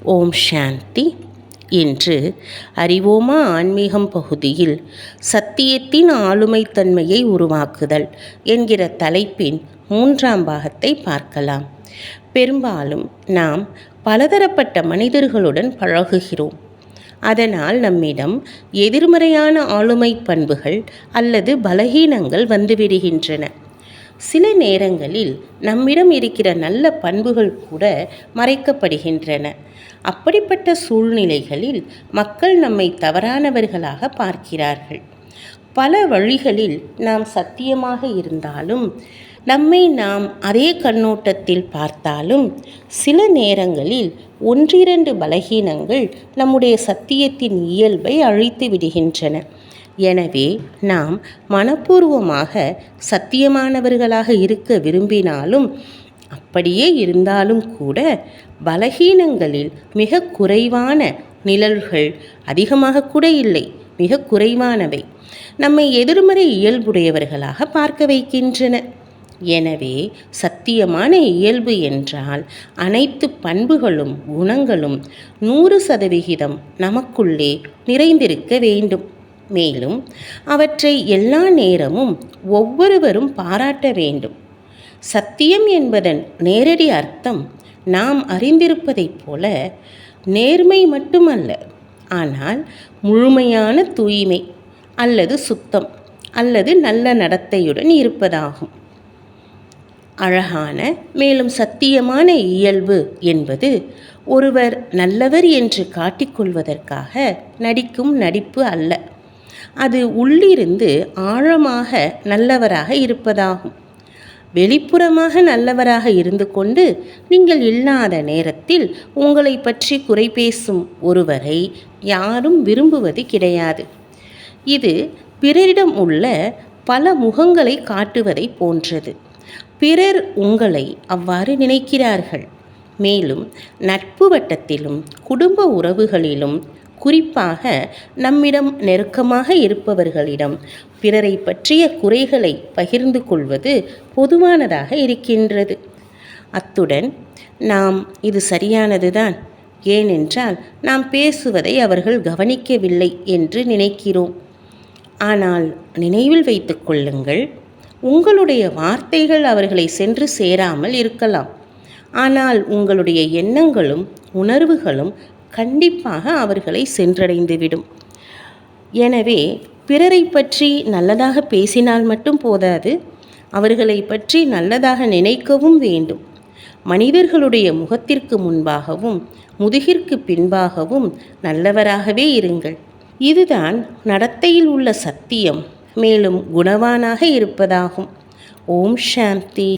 ஓம் சாந்தி. இன்று அறிவோமா ஆன்மீகம் பகுதியில் சத்தியத்தின் ஆளுமைத்தன்மையை உருவாக்குதல் என்கிற தலைப்பின் மூன்றாம் பாகத்தை பார்க்கலாம். பெரும்பாலும் நாம் பலதரப்பட்ட மனிதர்களுடன் பழகுகிறோம். அதனால் நம்மிடம் எதிர்மறையான ஆளுமை பண்புகள் அல்லது பலகீனங்கள் வந்துவிடுகின்றன. சில நேரங்களில் நம்மிடம் இருக்கிற நல்ல பண்புகள் கூட மறைக்கப்படுகின்றன. அப்படிப்பட்ட சூழ்நிலைகளில் மக்கள் நம்மை தவறானவர்களாக பார்க்கிறார்கள். பல வழிகளில் நாம் சத்தியமாக இருந்தாலும் நம்மை நாம் அதே கண்ணோட்டத்தில் பார்த்தாலும் சில நேரங்களில் ஒன்றிரண்டு பலகீனங்கள் நம்முடைய சத்தியத்தின் இயல்பை அழித்து விடுகின்றன. எனவே நாம் மனப்பூர்வமாக சத்தியமானவர்களாக இருக்க விரும்பினாலும் அப்படியே இருந்தாலும் கூட பலகீனங்களில் மிக குறைவான நிழல்கள் அதிகமாக கூட இல்லை மிக குறைவானவை. நம்மை எதிர்மறை இயல்புடையவர்களாக பார்க்க வைக்கின்றன. எனவே சத்தியமான இயல்பு என்றால் அனைத்து பண்புகளும் குணங்களும் நூறு சதவிகிதம் நமக்குள்ளே நிறைந்திருக்க வேண்டும். மேலும் அவற்றை எல்லா நேரமும் ஒவ்வொருவரும் பாராட்ட வேண்டும். சத்தியம் என்பதன் நேரடி அர்த்தம் நாம் அறிந்திருப்பதைப் போல நேர்மை மட்டுமல்ல ஆனால் முழுமையான தூய்மை அல்லது சுத்தம் அல்லது நல்ல நடத்தையுடன் இருப்பதாகும். அழகான மேலும் சத்தியமான இயல்பு என்பது ஒருவர் நல்லவர் என்று காட்டிக்கொள்வதற்காக நடிக்கும் நடிப்பு அல்ல. அது உள்ளிருந்து ஆழமாக நல்லவராக இருப்பதாகும். வெளிப்புறமாக நல்லவராக இருந்து கொண்டு நீங்கள் இல்லாத நேரத்தில் உங்களை பற்றி குறை பேசும் ஒருவரை யாரும் விரும்புவது கிடையாது. இது பிறரிடம் உள்ள பல முகங்களை காட்டுவதை போன்றது. பிறர் உங்களை அவ்வாறு நினைக்கிறார்கள். மேலும் நட்பு வட்டத்திலும் குடும்ப உறவுகளிலும் குறிப்பாக நம்மிடம் நெருக்கமாக இருப்பவர்களிடம். பிறரை பற்றிய குறைகளை பகிர்ந்து கொள்வது பொதுவானதாக இருக்கின்றது. அத்துடன் நாம் இது சரியானதுதான். ஏனென்றால் நாம் பேசுவதை அவர்கள் கவனிக்கவில்லை என்று நினைக்கிறோம். ஆனால் நினைவில் வைத்து கொள்ளுங்கள் உங்களுடைய வார்த்தைகள் அவர்களை சென்று சேராமல் இருக்கலாம். ஆனால் உங்களுடைய எண்ணங்களும் உணர்வுகளும் கண்டிப்பாக அவர்களை சென்றடைந்துவிடும். எனவே பிறரை பற்றி நல்லதாக பேசினால் மட்டும் போதாது அவர்களை பற்றி நல்லதாக நினைக்கவும் வேண்டும். மனிதர்களுடைய முகத்திற்கு முன்பாகவும் முதுகிற்கு பின்பாகவும் நல்லவராகவே இருங்கள். இதுதான் நடத்தையில் உள்ள சத்தியம் மேலும் குணவானாக இருப்பதாகும். ஓம் சாந்தி.